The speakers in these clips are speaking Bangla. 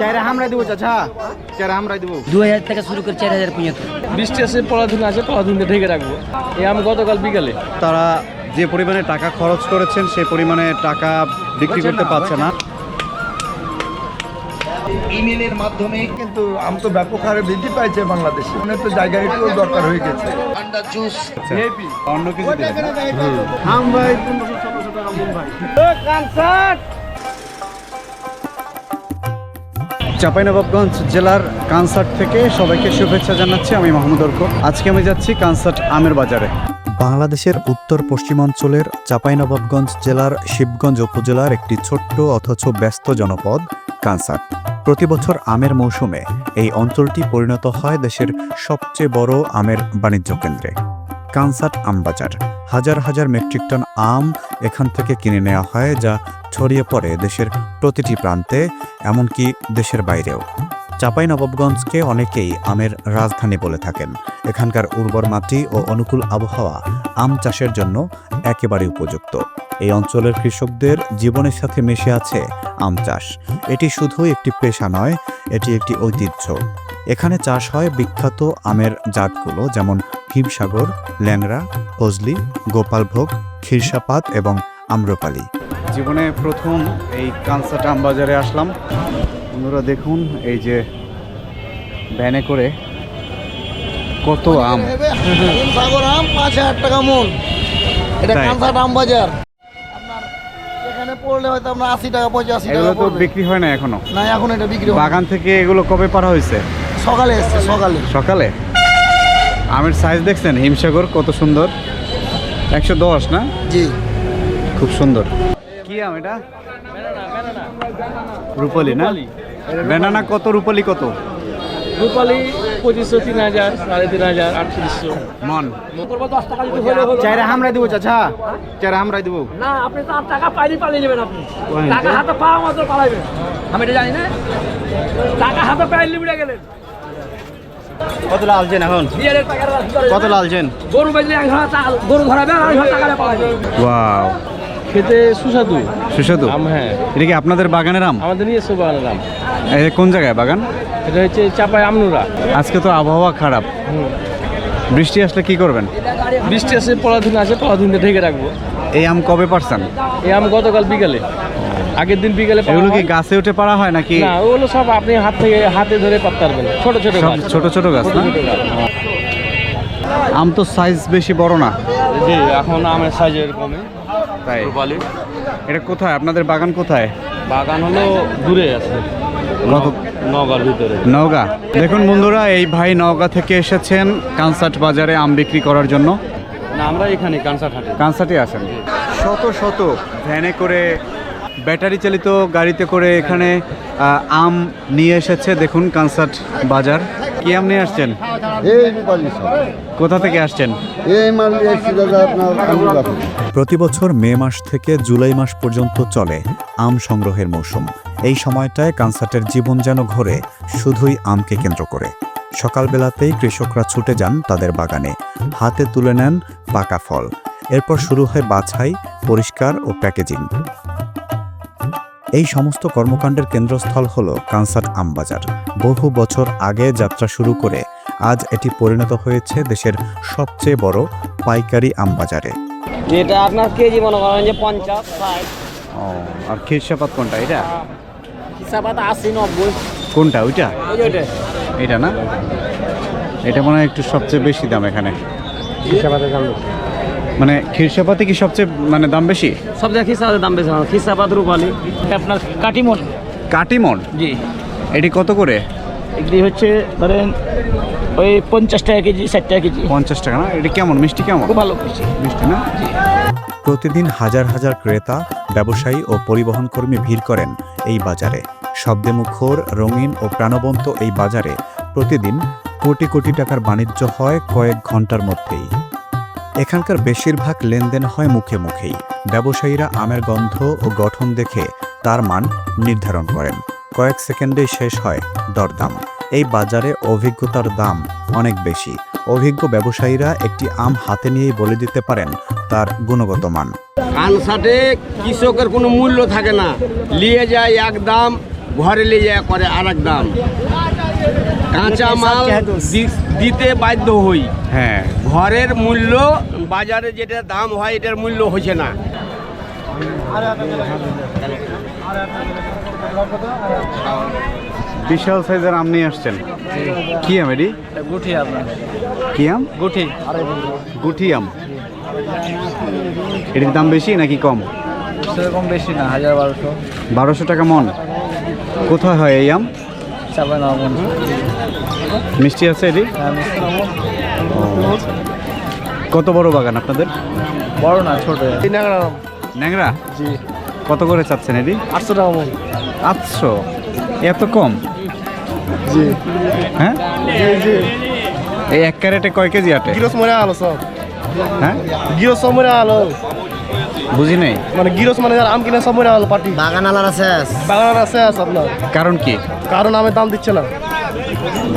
চাইরা হামরাই দিব চাচা। চাইরা হামরাই দিব। দু হাজার থেকে শুরু করে চার হাজার পর্যন্ত। বৃষ্টি আছে পলাধুন আছে পলাধুনতে ঢেকে রাখব। এই আম গতকাল বিকালে। তারা যে পরিমাণে টাকা খরচ করেছেন সেই পরিমাণে টাকা বিক্রি করতে পারছে না। ইমেলের মাধ্যমে কিন্তু আম তো ব্যাপক হারে বৃদ্ধি পাইছে বাংলাদেশে। অনেক তো জায়গা একটু দরকার হয়ে গেছে। অন্য কিছু ভাই চাঁপাইনবাবগঞ্জ জেলার কানসার্ট থেকে সবাইকে শুভেচ্ছা জানাচ্ছি, আমি মাহমুদ অর্ক আজকে আমি যাচ্ছি কানসার্ট আমের বাজারে। বাংলাদেশের উত্তর পশ্চিমাঞ্চলের চাঁপাইনবাবগঞ্জ জেলার শিবগঞ্জ উপজেলার একটি ছোট্ট অথচ ব্যস্ত জনপদ কানসার্ট প্রতি বছর আমের মৌসুমে এই অঞ্চলটি পরিণত হয় দেশের সবচেয়ে বড় আমের বাণিজ্য কেন্দ্রে। কানসার্ট আমবাজার। হাজার হাজার মেট্রিক টন আম এখান থেকে কিনে নেওয়া হয়, যা ছড়িয়ে পড়ে দেশের প্রতিটি প্রান্তে, এমনকি দেশের বাইরেও। চাঁপাইনবাবগঞ্জকে অনেকেই আমের রাজধানী বলে থাকেন। এখানকার উর্বর মাটি ও অনুকূল আবহাওয়া আম চাষের জন্য একেবারে উপযুক্ত। এই অঞ্চলের কৃষকদের জীবনের সাথে মিশে আছে আম চাষ। এটি শুধু একটি পেশা নয়, এটি একটি ঐতিহ্য। এখানে চাষ হয় বিখ্যাত আমের জাতগুলো যেমন হিমসাগর ল্যাংড়া ফজলি গোপালভোগ ক্ষীরসাপাত এবং আম্রপালি। জীবনে প্রথম এই কানসাট আম বাজারে আসলাম। বন্ধুরা দেখুন এই যে ভ্যানে করে কত আম। সাগর আম পাঁচ হাজার টাকা মন। এটা? কানসাট আম বাজার। এখানে পড়লে হয়তো আপনার আশি টাকা পঁচাশি টাকা তো বিক্রি হয় না এখনও? না এখন এটা বিক্রি বাগান থেকে এগুলো কবে পারা হয়েছে? সকালে এসছে সকালে। সকালে? আমের সাইজ দেখছেন? হিমসাগর কত সুন্দর? একশো দশ না? জি। খুব সুন্দর। কি আম এটা? রূপালি না? ব্যানানা কত রূপালি কত? রূপালি পঁচিশশো তিন হাজার সাড়ে তিন হাজার আটত্রিশশো। মন। চাইরা হামরাই দিব চাচা। চাইরা হামরাই দিব। না আপনি তো টাকা পাইলে পালিয়ে নেবেন আপনি। টাকা হাতে পাওয়া মাত্র পালাইবেন। আমি এটা জানি না। টাকা হাতে পাইলে গেলেন। কত লালছেন এখন? কত লালছেন গরু চা- গরু ধরাবে আর টাকা পালাবে ওয়াও। খেতে সুস্বাদু। সুস্বাদু? আম হ্যাঁ। এটা কি আপনাদের বাগানের আম? আমাদের নিয়ে এসে বাগানের আম। এই কোন জায়গায় বাগান? এটা হচ্ছে চাপাই আমনুরা। আজকে তো আবহাওয়া খারাপ। বৃষ্টি আসলে কি করবেন? বৃষ্টি আছে পলাধুন আছে পলাধুনতে ঢেকে রাখব। এই আম কবে পারছেন? এই আম গতকাল বিকালে। আগের দিন বিকালে এগুলো কি গাছে উঠে পারা হয় নাকি? না ওগুলো সব আপনি হাত থেকে হাতে ধরে পাততে পারবেন। ছোট ছোট গাছ। ছোট ছোট গাছ না। আম তো সাইজ বেশি বড় না? জি এখন আমের সাইজ এরকমই তাই? এটা কোথায়? আপনাদের বাগান কোথায়? বাগান হলো দূরে আছে। ভিতরে। নওগাঁ দেখুন বন্ধুরা এই ভাই নওগাঁ থেকে এসেছেন কানসার্ট বাজারে আম বিক্রি করার জন্য। না আমরা এখানে কানসার্ট হাটে। কানসার্টে আসেন শত শত ভ্যানে করে ব্যাটারি চালিত গাড়িতে করে এখানে আহ, আম নিয়ে এসেছে দেখুন কানসার্ট বাজার। কি আম নিয়ে আসছেন। কোথা থেকে আসছেন। প্রতি বছর মে মাস থেকে জুলাই মাস পর্যন্ত চলে আম সংগ্রহের মৌসুম। এই সময়টায় কানসার্টের জীবন যেন ঘোরে শুধুই আমকে কেন্দ্র করে। সকালবেলাতেই কৃষকরা ছুটে যান তাদের বাগানে। হাতে তুলে নেন পাকা ফল। এরপর শুরু হয় বাছাই পরিষ্কার ও প্যাকেজিং। এই সমস্ত কর্মকাণ্ডের কেন্দ্রস্থল হল কানসার্ট আমবাজার। বহু বছর আগে যাত্রা শুরু করে আজ এটি পরিণত হয়েছে দেশের সবচেয়ে বড় পাইকারি আমবাজারে। যেটা আপনার কেজি মনে করেন যে পঞ্চাশ ও আর খিরসাপাত কোনটা এটা? হিসাবাত আশি নব্বই। কোনটা ওইটা? এটা না? এটা মনে হয় একটু সবচেয়ে বেশি দাম এখানে। মানে খিরসাপাতে কি সবচেয়ে মানে দাম বেশি? সব জায়গায় দাম বেশি খিসাবাত রূপালি আপনার কাটিমন কাটিমন জি। এটি কত করে? এগুলি হচ্ছে ধরেন ওই পঞ্চাশ টাকা কেজি ষাট টাকা কেজি। পঞ্চাশ টাকা না? এটি কেমন? মিষ্টি কেমন? খুব ভালো মিষ্টি। না? প্রতিদিন হাজার হাজার ক্রেতা ব্যবসায়ী ও পরিবহন কর্মী ভিড় করেন এই বাজারে। শব্দে মুখর রঙিন ও প্রাণবন্ত এই বাজারে প্রতিদিন কোটি কোটি টাকার বাণিজ্য হয় কয়েক ঘণ্টার মধ্যেই। এখানকার বেশিরভাগ লেনদেন হয় মুখে মুখেই। ব্যবসায়ীরা আমের গন্ধ ও গঠন দেখে তার মান নির্ধারণ করেন। কয়েক সেকেন্ডেই শেষ হয় দরদাম। এই বাজারে অভিজ্ঞতার দাম অনেক বেশি। অভিজ্ঞ ব্যবসায়ীরা একটি আম হাতে নিয়েই বলে দিতে পারেন তার গুণগত মান। কানসাটে কৃষকের কোনো মূল্য থাকে না। নিয়ে যায় এক দাম ঘরে নিয়ে যায় করে আর এক দাম। কাঁচা মাল দিতে বাধ্য হই। হ্যাঁ। ঘরের মূল্য বাজারে যেটা দাম হয় এটার মূল্য হচ্ছে না। বিশাল সাইজের আম নিয়ে আসছেন। কি আম এটি? গুঠি আপনার কি আম? গুঠি গুঠি আম। এটির দাম বেশি নাকি কম? সেরকম বেশি না হাজার বারোশো। বারোশো টাকা মন। কোথায় হয় এই আম? মিষ্টি আছে এটি? আচ্ছা। কত বড় বাগান আপনাদের? বড় না ছোট। ন্যাংরা জি। কত করে চাচ্ছেন এটি? আটশো টাকা মন। আটশো? এত কম? জি। হ্যাঁ? জি এই এক ক্যারেটে কয় কেজি আটে? গিরস মরে আলো সব। হ্যাঁ? গিরস মরে আলো। বুঝি নেই। মানে গিরস মানে আম কিনে সব মরে আলো পার্টি। বাগান আলার আছে বাগান আছে আছে আপনার। কারণ কি? কারণ আমের দাম দিচ্ছে না।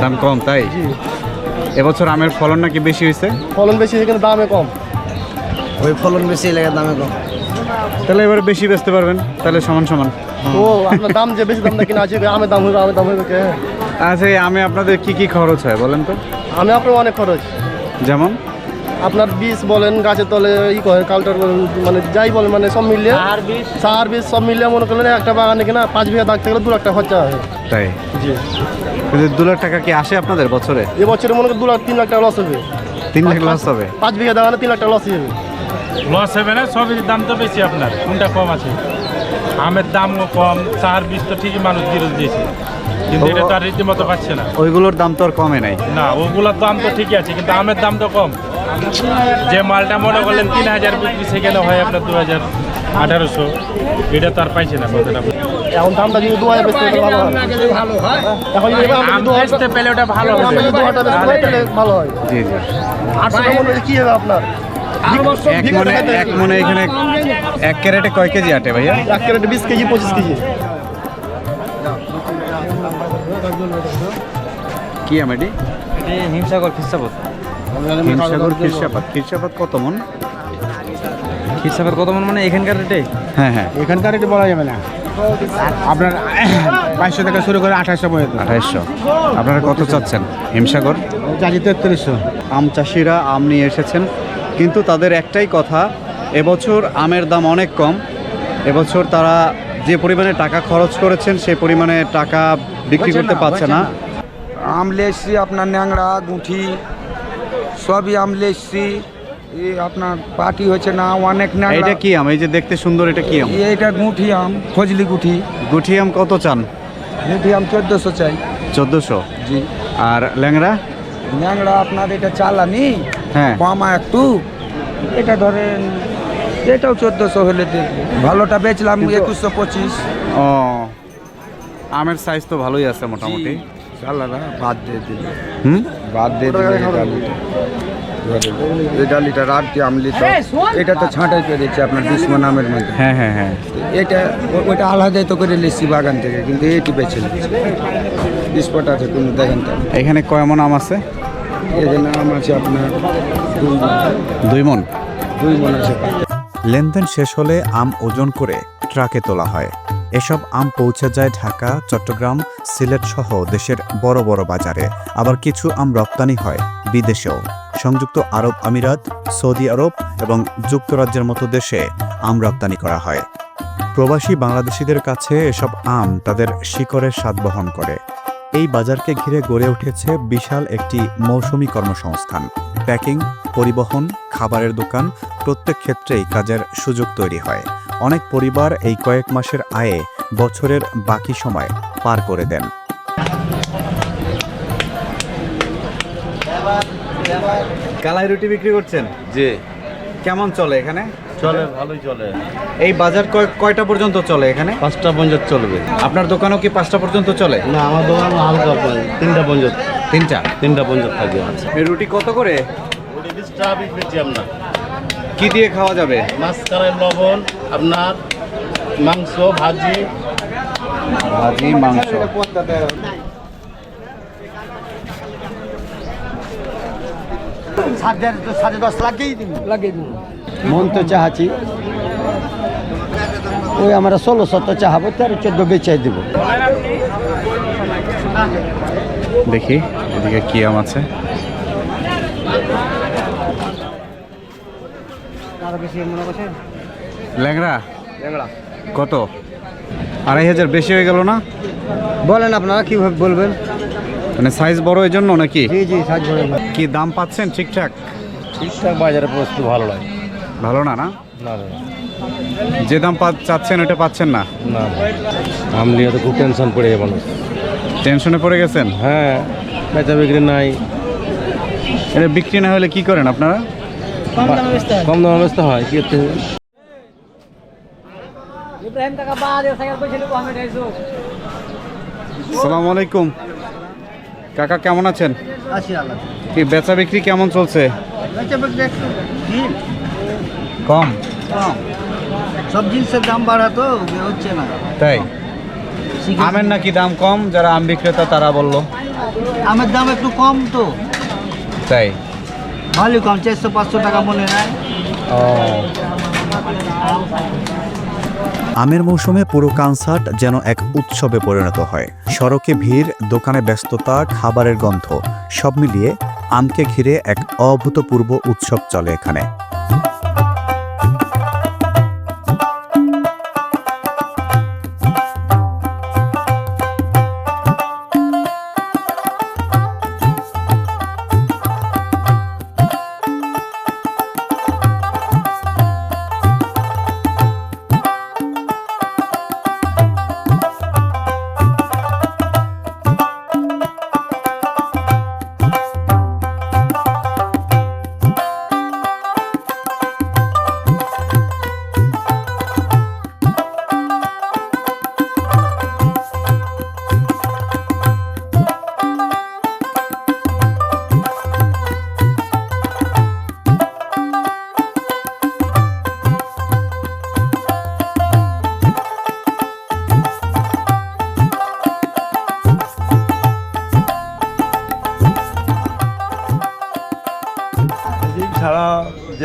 দাম কম তাই? এবছর আমের ফলন নাকি বেশি হয়েছে? ফলন বেশি হয়েছে কিন্তু দামে কম। ওই ফলন বেশি লাগে দামে কম। তাহলে এবারে বেশি বেচতে পারবেন তাহলে সমান সমান। ও আপনার দাম যে বেশি দাম কিনা আছে আমের দাম হইবে আমের দাম হইবে কে? আচ্ছা এই আমে আপনাদের কি কি খরচ হয় বলেন তো? আমি আপনার অনেক খরচ। যেমন? আপনার বীজ বলেন গাছের তলে ই করে কালটার বলেন মানে যাই বলেন মানে সব মিলিয়ে সার বীজ। সব মিলিয়ে মনে করলেন একটা বাগানে কিনা পাঁচ বিঘা দাগ থাকলে দু লাখ টাকা খরচা হয়। তাই? জি। দু লাখ টাকা কি আসে আপনাদের বছরে? এবছরে মনে করেন দু লাখ তিন লাখ টাকা লস হবে। তিন লাখ লস হবে? পাঁচ বিঘা দাগানে তিন লাখ টাকা লস হবে লস হবে না সবের দাম তো বেশি আপনার। কোনটা কম আছে? আমের দামও কম চার বীজ তো ঠিকই মানুষ বিরোধ দিয়েছে। কিন্তু এটা তো আর রীতিমতো পাচ্ছে না। ওইগুলোর দাম তো আর কমে নাই। না ওগুলোর দাম তো ঠিকই আছে কিন্তু আমের দাম তো কম। যে মালটা মনে করলেন তিন হাজার বিক্রি সেখানে হয় আপনার দু হাজার আঠারোশো। এটা তো আর পাইছে না কথাটা এখন দামটা যদি দু হাজার বেশি ভালো হয়। এখন যদি আমরা বেচতে পেলে ওটা ভালো আমরা হবে। যদি দু হাজার হয় ভালো হয়। জি জি। আটশো টাকা মনে কি হবে আপনার? এক মনে এক মনে এখানে এক ক্যারেটে কয় কেজি আটে ভাইয়া? এক ক্যারেট বিশ কেজি পঁচিশ কেজি। কি আম এটি? হিমসাগর খ্রিস্টাপদ হিমসাগর কত মন? খ্রিস্টাপদ কত মন মানে এখানকার রেটে হ্যাঁ হ্যাঁ। এখানকার রেটে বলা যাবে না। আপনার বাইশশো থেকে শুরু করে আঠাশশো পর্যন্ত। আঠাইশশো। আপনারা কত চাচ্ছেন? হিমসাগর? চাষি তেত্রিশশো। আম চাষিরা আম নিয়ে এসেছেন। কিন্তু তাদের একটাই কথা এবছর আমের দাম অনেক কম। এবছর তারা যে পরিমাণে টাকা খরচ করেছেন সেই পরিমাণে টাকা বিক্রি করতে পারছে না। আম লেসছি আপনার ন্যাংরা গুঁঠি সবই আম লেসছি এই আপনার পার্টি হচ্ছে না অনেক ন্যাংরা এটা কি আম? এই যে দেখতে সুন্দর এটা কি আম? এইটা গুঁঠি আম ফজলি গুঁঠি। গুঠি আম কত চান? গুঁঠি আম চোদ্দোশো চাই। চোদ্দোশো? জি। আর ল্যাংড়া? ন্যাংরা আপনার এটা চালানি হ্যাঁ। কমা একটু। এটা ধরেন এটাও চোদ্দোশো হলে ভালোটা বেচলাম একুশশো পঁচিশ। ও আমের সাইজ তো ভালোই আছে মোটামুটি। চালানা বাদ দিয়ে দিল। হুম? বাদ দিয়ে দিল এই ডালিটা এই ডালিটা আমলি এটা তো ছাঁটাই দিচ্ছে আপনার দুশ্মন আমের মধ্যে। হ্যাঁ হ্যাঁ হ্যাঁ। এটা ও- ওটা আলাদাই তো করে লিখছি বাগান থেকে কিন্তু এটি বেছে নিচ্ছি। আছে কোনো দেখেন তো। এখানে কয় মন আম আছে? এখানে আম আছে আপনার দুই মন। দুই মন? আছে লেনদেন শেষ হলে আম ওজন করে ট্রাকে তোলা হয়। এসব আম পৌঁছে যায় ঢাকা চট্টগ্রাম সিলেট সহ দেশের বড় বড় বাজারে। আবার কিছু আম রপ্তানি হয় বিদেশেও। সংযুক্ত আরব আমিরাত, সৌদি আরব এবং যুক্তরাজ্যের মতো দেশে আম রপ্তানি করা হয়। প্রবাসী বাংলাদেশিদের কাছে এসব আম তাদের শিকড়ের স্বাদ বহন করে। এই বাজারকে ঘিরে গড়ে উঠেছে বিশাল একটি মৌসুমী কর্মসংস্থান। প্যাকিং, পরিবহন, খাবারের দোকান প্রত্যেক ক্ষেত্রেই কাজের সুযোগ তৈরি হয়। অনেক পরিবার এই কয়েক মাসের আয়ে বছরের বাকি সময় পার করে দেন। কালাই রুটি বিক্রি করছেন? জি। কেমন চলে এখানে? চলে ভালোই চলে। এই বাজার কয়- কয়টা পর্যন্ত চলে এখানে? পাঁচটা পঞ্চাশ চলবে। আপনার দোকানও কি পাঁচটা পর্যন্ত চলে? না আমার দোকান হালকা তিনটা পঞ্চাশ তিনটা? তিনটা পঞ্চাশ থাকে। এই রুটি কত করে? বিশটা বিক্রি আমরা। কি দিয়ে খাওয়া যাবে? মাছ কালাই লবণ আপনার মাংস ভাজি। ভাজি মাংস। সাড়ে দশ লাগেই দিন লাগিয়ে দিন মন তো চাহাছি ওই আমরা ষোলোশো তো চাহাবো তেরো চোদ্দ বেচাই দেবো। দেখি এদিকে কি আম আছে। ল্যাংড়া? ল্যাংড়া। কত? আড়াই হাজার বেশি হয়ে গেল না? বলেন আপনারা কীভাবে বলবেন? মানে সাইজ বড় এই জন্য নাকি? জি জি সাজ বলেন কি দাম পাচ্ছেন ঠিকঠাক? ঠিকঠাক বাজারে পরিস্থিতি ভালো লাগে ভালো না না? না যে দাম পা- চাচ্ছেন ওটা পাচ্ছেন না? না আম নিয়ে তো খুব টেনশন পড়ে যায় মানুষ। টেনশনে পড়ে গেছেন? হ্যাঁ বেচা বিক্রি নাই। এটা বিক্রি না হলে কি করেন আপনারা? কম দামে বেচতে হয়। কি করতে হবে? ইব্রাহিম টাকা বাদ সাইকেল পয়সা নেব আমি আসসালামু আলাইকুম। কাকা কেমন আছেন? কি বেচা বিক্রি কেমন চলছে? কম। সব জিনিসের দাম বাড়া তো হচ্ছে না। তাই? আমের নাকি দাম কম? যারা আম বিক্রেতা তারা বলল। আমের দাম একটু কম তো। তাই? ভালোই কম চারশো পাঁচশো টাকা মনে নেয় ও। আমের মৌসুমে পুরো কনসার্ট যেন এক উৎসবে পরিণত হয়। সড়কে ভিড়, দোকানে ব্যস্ততা, খাবারের গন্ধ, সব মিলিয়ে আমকে ঘিরে এক অভূতপূর্ব উৎসব চলে এখানে।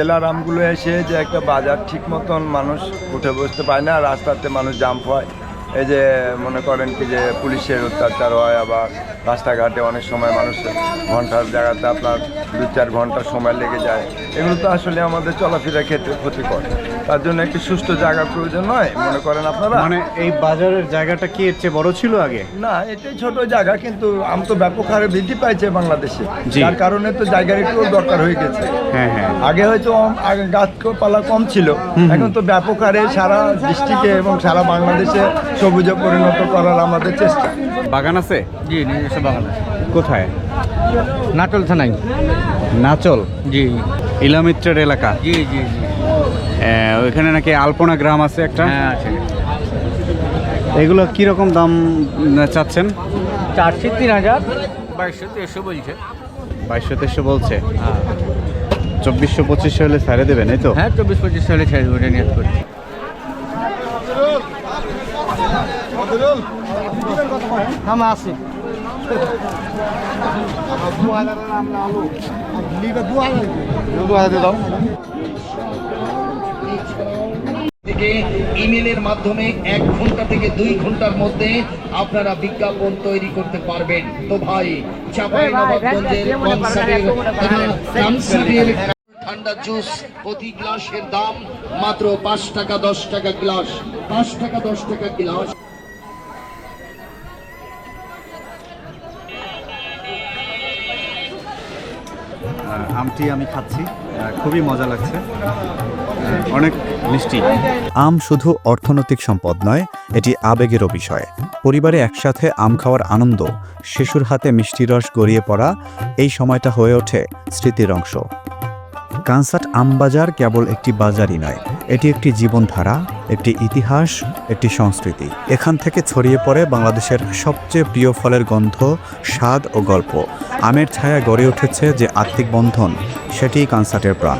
জেলার এসে যে একটা বাজার ঠিক মতন মানুষ উঠে বসতে পায় না, রাস্তাতে মানুষ জাম্প হয়। এই যে মনে করেন কি যে পুলিশের অত্যাচার হয় আবার রাস্তাঘাটে অনেক সময় মানুষের ঘণ্টার জায়গাতে আপনার দু চার ঘণ্টা সময় লেগে যায়। এগুলো তো আসলে আমাদের চলাফেরার ক্ষেত্রে ক্ষতিকর। তার জন্য একটি সুস্থ জায়গার প্রয়োজন নয় মনে করেন আপনারা? মানে এই বাজারের জায়গাটা কি এর চেয়ে বড় ছিল আগে? না এটাই ছোট জায়গা কিন্তু আম তো ব্যাপক হারে বৃদ্ধি পাইছে বাংলাদেশে। যার কারণে তো জায়গার একটু দরকার হয়ে গেছে। হ্যাঁ হ্যাঁ। আগে হয়তো গাছপালা কম ছিল এখন তো ব্যাপক হারে সারা ডিস্ট্রিক্টে এবং সারা বাংলাদেশে সবুজে পরিণত করার আমাদের চেষ্টা। বাগান আছে? জি নিজস্ব বাগান আছে। কোথায়? নাটল থানায়। নাচল? জি। ইলামিত্রের এলাকা? জি জি জি। ওইখানে নাকি আলপনা গ্রাম আছে একটা? হ্যাঁ আছে। এগুলো কীরকম দাম চাচ্ছেন? চারশো তিন হাজার। বাইশশো তেইশশো বলছে। বাইশশো তেইশশো বলছে? চব্বিশশো পঁচিশশো হলে ছাড়ে দেবেন এই তো? হ্যাঁ চব্বিশ পঁচিশ সালে ছেড়ে আমি আসি থেকে ইমেলের মাধ্যমে এক ঘণ্টা থেকে দুই ঘণ্টার মধ্যে আপনারা বিজ্ঞাপন তৈরি করতে পারবেন। তো ভাই ঠান্ডা জুস প্রতি গ্লাসের দাম মাত্র পাঁচ টাকা দশ টাকা গ্লাস। পাঁচ টাকা দশ টাকা গ্লাস। আমটি আমি খাচ্ছি খুবই মজা লাগছে অনেক মিষ্টি। আম শুধু অর্থনৈতিক সম্পদ নয়, এটি আবেগেরও বিষয়। পরিবারে একসাথে আম খাওয়ার আনন্দ, শিশুর হাতে মিষ্টি রস গড়িয়ে পড়া, এই সময়টা হয়ে ওঠে স্মৃতির অংশ। কানসাট আমবাজার কেবল একটি বাজারই নয়, এটি একটি জীবনধারা একটি ইতিহাস, একটি সংস্কৃতি। এখান থেকে ছড়িয়ে পড়ে বাংলাদেশের সবচেয়ে প্রিয় ফলের গন্ধ, স্বাদ ও গল্প। আমের ছায়া গড়ে উঠেছে যে আত্মিক বন্ধন, সেটিই কনসার্টের প্রাণ।